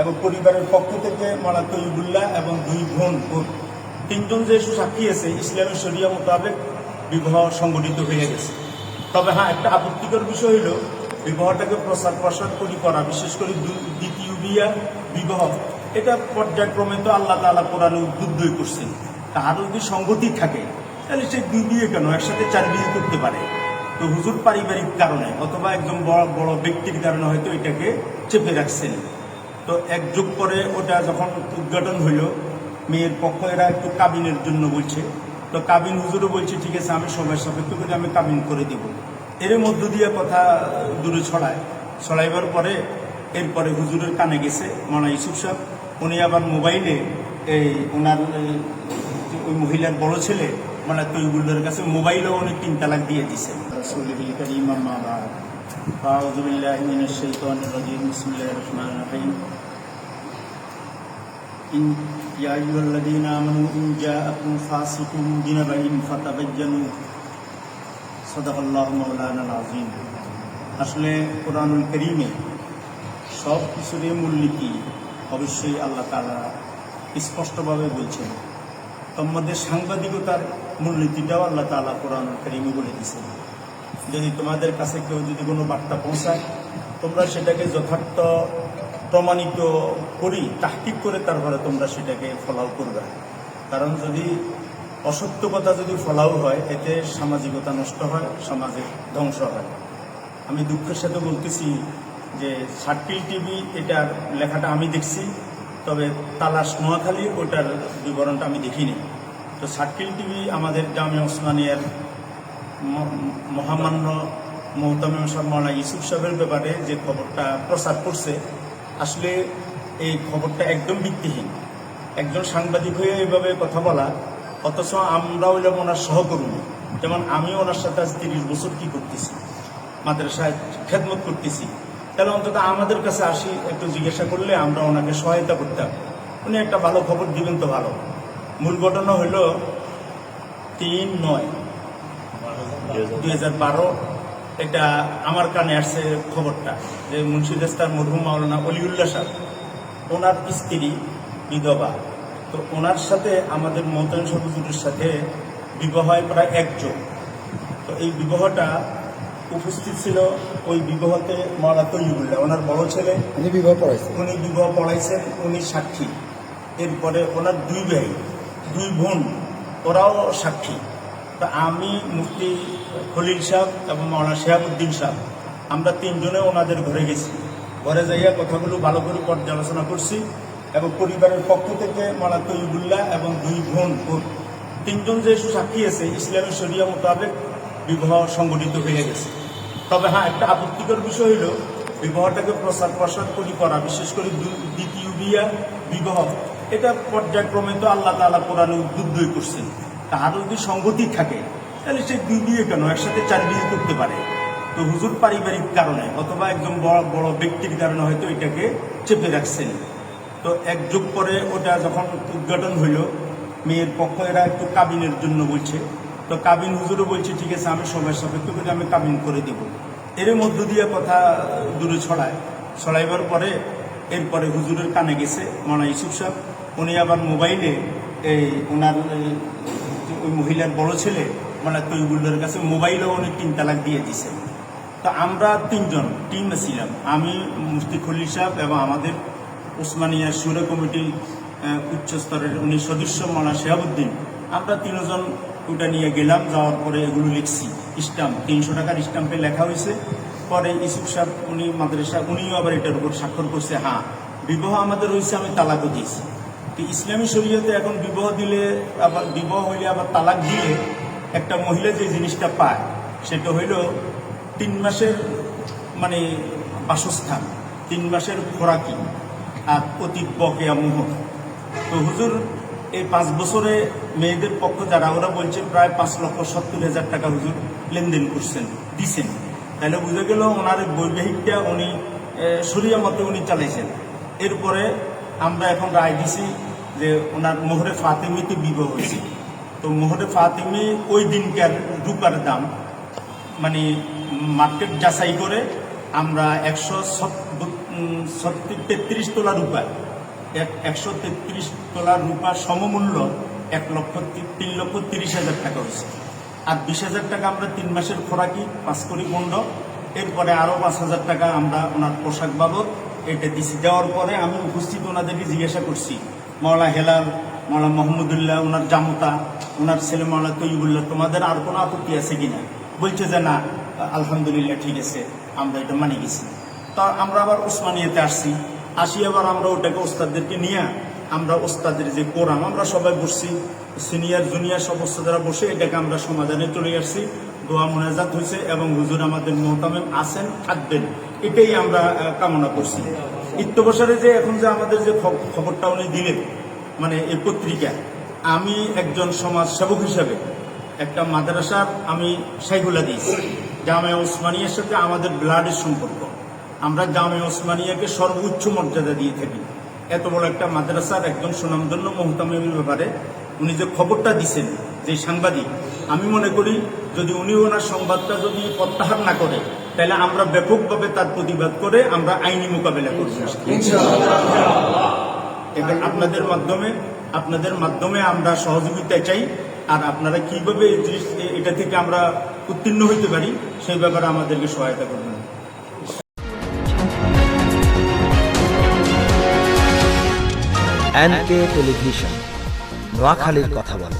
এবং পরিবারের পক্ষ থেকে মালা তৈবুল্লাহ এবং দুই বোন তিনজন যে সাক্ষী আছে, ইসলামী শরিয়া মোতাবেক বিবাহ সংগঠিত হয়ে গেছে। তবে হ্যাঁ একটা আপত্তিকর বিষয় হলো, বিবাহটাকে প্রসার প্রসার করি করা, বিশেষ করে দ্বিতীয় বিয়া, বিবাহ, এটা পর্যায়ক্রমে তো আল্লাহ তালা কোরআনে উদ্বুদ্ধই করছেন। তার যদি সঙ্গতি থাকে? তাহলে সে দুই বিয়ে কেন? একসাথে চার বিয়ে করতে পারে। তো হুজুর পারিবারিক কারণে, অথবা একজন বড় বড় ব্যক্তির কারণে হয়তো এটাকে চেপে রাখছেন। তো এক যুগ পরে ওটা যখন উদ্ঘাটন হইল, মেয়ের পক্ষ এরা একটু কাবিনের জন্য বলছে। তো কাবিন হুজুরও বলছে, ঠিক আছে, আমি সবাই সাপেক্ষ করে আমি কাবিন করে দিব। এর মধ্য দিয়ে কথা দূরে ছড়ায়। ছড়াইবার পরে এরপরে হুজুরের কানে গেছে, মানা ইসুফ সাহেব। উনি আবার মোবাইলে এই ওনার, ওই মহিলার বড় ছেলে মানে তৈবুল্লার কাছে মোবাইলও অনেক তিন তালাক দিয়ে দিছে। রসুল কারিমা মা بعد فأعوذ بالله من الشيطان الرجيم بسم الله الرحمن الرحيم إن يا أيها الذين آمنوا إن جاءكم فاسق بنبأ فتبينوا صدق الله مولانا العظيم আসলে কোরআনুল করিমে সব কিছুরই মূলনীতি অবশ্যই আল্লাহ তালা স্পষ্টভাবে বলছেন তোমাদের সাংবাদিকতার মূলনীতিটাও আল্লাহ তালা কোরআনুল করিমে বলে দিয়েছেন যদি তোমাদের কাছে কেউ যদি কোনো বার্তা পৌঁছায়, তোমরা সেটাকে যথার্থ প্রমাণিত করি, তাহকিক করে তারপরে তোমরা সেটাকে ফলাও করবে। কারণ যদি অসত্য কথা যদি ফলাও হয়, এতে সামাজিকতা নষ্ট হয়, সমাজের ধ্বংস হয়। আমি দুঃখের সাথে বলতেছি যে সার্কিল টিভি এটার লেখাটা আমি দেখছি, তবে তালাশ নোয়াখালী ওটার বিবরণটা আমি দেখিনি। তো সার্কিল টিভি আমাদের গ্রামে ওসমানিয়ার মহামান্য সাহেব মাওলানা ইউসুফ সাহেবের ব্যাপারে যে খবরটা প্রচার করছে, আসলে এই খবরটা একদম ভিত্তিহীন। একজন সাংবাদিক হয়ে এইভাবে কথা বলা, অথচ আমরা হইলাম ওনার সহকর্মী। যেমন আমি ওনার সাথে আজ তিরিশ বছর কি করতেছি, মাদ্রাসায় খেদমত করতেছি। তাহলে অন্তত আমাদের কাছে আসি, একটু জিজ্ঞাসা করলে আমরা ওনাকে সহায়তা করতাম। উনি একটা ভালো খবর দিবেন তো ভালো। মূল ঘটনা হইল তিন নয়। দুই হাজার বারো এটা আমার কানে আসছে খবরটা যে মুন্সিদাস্তার মরহুম মাওলানা অলিউল্লাহ সাহেব ওনার স্ত্রী বিধবা। তো ওনার সাথে আমাদের মতন সবুজুরের সাথে বিবাহ হয় প্রায় একজন। তো এই বিবাহটা উপস্থিত ছিল ওই বিবাহতে মাওলানা তৈবুল্লাহ ওনার বড় ছেলে। উনি বিবাহ পড়াইছেন। উনি বিবাহ পড়াইছেন উনি সাক্ষী। এরপরে ওনার দুই ভাই দুই বোন ওরাও সাক্ষী। তা আমি, মুফতি খলিল সাহেব এবং মাওলানা শেহাবুদ্দিন সাহেব, আমরা তিনজনে ওনাদের ঘরে গেছি। ঘরে যাইয়া কথাগুলো ভালো করে পর্যালোচনা করছি এবং পরিবারের পক্ষ থেকে মাওলানা তৈবুল্লাহ এবং দুই বোন তিনজন যে সাক্ষী আছে, ইসলামী শরিয়া মোতাবেক বিবাহ সংগঠিত হয়ে গেছে। তবে হ্যাঁ একটা আপত্তিকর বিষয় হলো বিবাহটাকে প্রসার প্রসার করি করা, বিশেষ করে দ্বিতীয় বিয়া, বিবাহ, এটা পর্যায়ক্রমে তো আল্লাহ তালা কোরআনে উদ্বুদ্ধই করছেন। তার যদি সঙ্গতি থাকে, তাহলে সে দুই বিয়ে কেন? একসাথে চার বিয়ে করতে পারে। তো হুজুর পারিবারিক কারণে, অথবা একজন বড় বড় ব্যক্তির কারণে হয়তো এটাকে চেপে রাখছেন। তো এক যুগ পরে ওটা যখন উদ্ঘাটন হইল, মেয়ের পক্ষ, এরা একটু কাবিনের জন্য বলছে। তো কাবিন হুজুরও বলছে, ঠিক আছে, আমি সময় সাপেক্ষ করে আমি কাবিন করে দেব। এর মধ্য দিয়ে কথা দূরে ছড়ায়। ছড়াইবার পরে, এরপরে হুজুরের কানে গেছে মানা ইসুফ সাহেব। উনি আবার মোবাইলে এই ওনার ওই মহিলার বড় ছেলে মানে তৈবুল্লের কাছে মোবাইলও উনি তিন তালাক দিয়ে দিছেন তো আমরা তিনজন টিম ছিলাম। আমি, মুফতি খলিল সাহেব এবং আমাদের ওসমানিয়া সুরে কমিটি উচ্চ স্তরের উনি সদস্য মানা শেহাবুদ্দিন। আমরা তিনজন ওটা নিয়ে গেলাম, যাওয়ার পরে এগুলো লিখছি। স্টাম্প তিনশো টাকার স্টাম্পে লেখা হয়েছে। পরে ইসুফ সাহেব, উনি মাদ্রাসা, উনিও আবার এটার উপর স্বাক্ষর করছে হ্যাঁ বিবাহ আমাদের হয়েছে, আমি তালাকও দিয়েছি। তো ইসলামী শরীয়তে এখন বিবাহ দিলে আবার, বিবাহ হইলে আবার তালাক দিলে একটা মহিলা যে জিনিসটা পায়, সেটা হইল তিন মাসের মানে বাসস্থান, তিন মাসের খোরাকি আর অতীত বকেয়া মোহর তো হুজুর, এই পাঁচ বছরে মেয়েদের পক্ষ যারা, ওরা বলছেন প্রায় পাঁচ লক্ষ সত্তর হাজার টাকা হুজুর লেনদেন করছেন, দিছেন। তাহলে বুঝে গেল ওনার বৈবাহিকটা উনি সরিয়া মতে উনি চালাইছেন। এরপরে আমরা এখন রায় দিছি যে ওনার মোহরে ফাতেমিতে বিবাহ হয়েছে। তো মোহরে ফাতেমি ওই দিনকার রূপার দাম মানে মার্কেট যাচাই করে আমরা একশো তেত্রিশ তোলা রূপা, এক একশো তেত্রিশ তোলা রূপা সমমূল্য এক লক্ষ তিন লক্ষ তিরিশ হাজার টাকা হয়েছে। আর বিশ হাজার টাকা আমরা তিন মাসের খোরাকি, পাঁচ কোটি পণ্য, এরপরে আরও পাঁচ হাজার টাকা আমরা ওনার পোশাক বাবদ এটা দিছি। দেওয়ার পরে আমি উপস্থিত ওনাদেরকে জিজ্ঞাসা করছি মৌলা হেলাল মৌলা মোহাম্মদুল্লাহ, ওনার জামতা, ওনার ছেলে মৌলা তৈবুল্লাহ তোমাদের আর কোনো আপত্তি আছে কি না বলছে যে না, আলহামদুলিল্লাহ ঠিক আছে, আমরা এটা মানি গেছি। তা আমরা আবার ওসমানিয়াতে আসছি। আসি আবার আমরা ওটাকে ওস্তাদদেরকে নিয়ে, আমরা ওস্তাদের যে কোরআন, আমরা সবাই বসছি। সিনিয়র, জুনিয়র সব ওস্তাদরা বসে এটাকে আমরা সমাধানে চলে আসছি। দোয়া মোনাজাত হয়েছে এবং হুজুর আমাদের মোহতামেম আছেন, থাকবেন। এটাই আমরা কামনা করছি। ইত্যবসরে যে এখন যে আমাদের যে খব- খবরটা উনি দিলেন মানে এই পত্রিকা, আমি একজন সমাজ সেবক হিসাবে একটা মাদ্রাসার আমি সাইগুলা দিয়েছি জামে ওসমানিয়ার সাথে আমাদের ব্লাডের সম্পর্ক। আমরা জামে ওসমানিয়াকে সর্বোচ্চ মর্যাদা দিয়ে থাকি। এত বড় একটা মাদ্রাসার একজন সুনামধন্য মোহতামের ব্যাপারে উনি যে খবরটা দিছেন, যে সাংবাদিক, আমি মনে করি যদি উনি ওনার সংবাদটা যদি প্রত্যাহার না করে তাহলে আমরা ব্যাপকভাবে তার প্রতিবাদ করে আমরা আইনি মোকাবেলা করব। এবং আপনাদের মাধ্যমে আপনাদের মাধ্যমে আমরা সহযোগিতা চাই আর আপনারা কীভাবে এই জিনিস এটা থেকে আমরা উত্তীর্ণ হইতে পারি সেই ব্যাপারে আমাদেরকে সহায়তা করবেন। এনকে টেলিভিশন নোয়াখালীর কথা বলে।